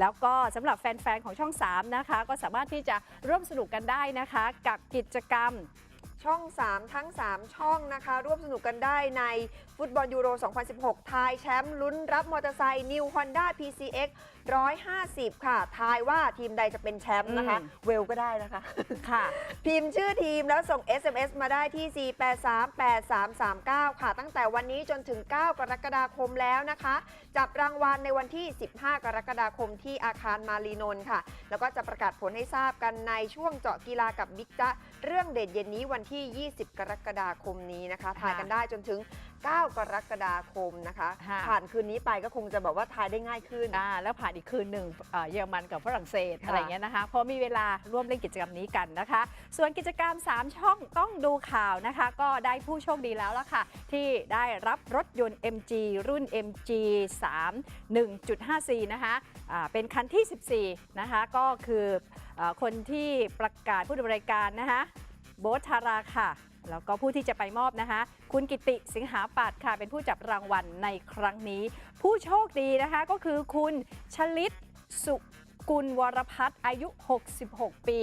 แล้วก็สำหรับแฟน ๆ ของช่อง 3 นะคะ ก็สามารถที่จะร่วมสนุกกันได้นะคะ กับกิจกรรม ช่อง 3 ทั้ง 3 ช่องนะคะ ร่วมสนุกกันได้ในฟุตบอลยูโร 2016 ทายแชมป์ลุ้นรับมอเตอร์ไซค์ New Honda PCX 150 ค่ะ ทายว่าทีมใดจะเป็นแชมป์นะคะอืมเวลก็ได้นะคะค่ะ พิมพ์ชื่อทีมแล้วส่ง SMS มาได้ที่ 4838339 ค่ะ ตั้งแต่วันนี้จนถึง 9 กรกฎาคมแล้วนะคะ จับรางวัลในวันที่ 15 กรกฎาคมที่อาคารมารีนนท์ค่ะ แล้วก็จะประกาศผลให้ทราบกันในช่วงเจาะกีฬากับบิ๊กจ๊ะเรื่องเด็ดเย็นนี้วันที่20 กรกฎาคมนี้นะคะทายกันได้จนถึง 9 กรกฎาคมนะคะค่ะ ผ่านคืนนี้ไปก็คงจะแบบว่าทายได้ง่ายขึ้น อ่าแล้วผ่านอีกคืนหนึ่งเอ่อเยอรมันกับฝรั่งเศสค่ะ อะไรอย่างเงี้ยนะคะเพราะมีเวลาร่วมเล่นกิจกรรมนี้กันนะคะ ส่วนกิจกรรม 3 ช่องต้องดูข่าวนะคะ ก็ได้ผู้โชคดีแล้วล่ะค่ะ ที่ได้รับรถยนต์ MG รุ่น MG 3 1.54นะคะอ่าเป็นคันที่ 14 นะคะ ก็คือเออคนที่ประกาศผู้ดำเนินการนะคะ โบทธาราค่ะ แล้วก็ผู้ที่จะไปมอบนะคะ คุณกิติสิงหาปัตย์ค่ะ เป็นผู้จับรางวัลในครั้งนี้ ผู้โชคดีนะคะก็คือคุณชลิตสุกุลวรพัฒน์อายุ 66 ปี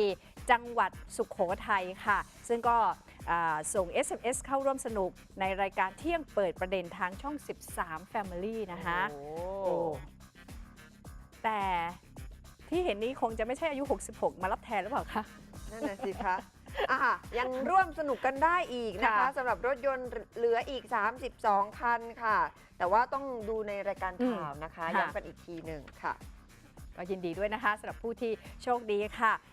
จังหวัดสุขโขทัยค่ะ ซึ่งก็อ่าส่ง SMS เข้าร่วมสนุกในรายการเที่ยงเปิดประเด็นทางช่อง 13 Family นะคะโอ้โอ้แต่ที่เห็นนี้คงจะไม่ใช่อายุ 66 มารับแทนหรือเปล่าคะ นั่นน่ะสิคะ อะยังร่วมสนุกกันได้อีกนะคะค่ะ สำหรับรถยนต์เหลืออีก 32 คันค่ะ แต่ว่าต้องดูในรายการข่าวนะคะค่ะ ย้ำกันอีกทีหนึ่งค่ะ ก็ยินดีด้วยนะคะสำหรับผู้ที่โชคดีค่ะ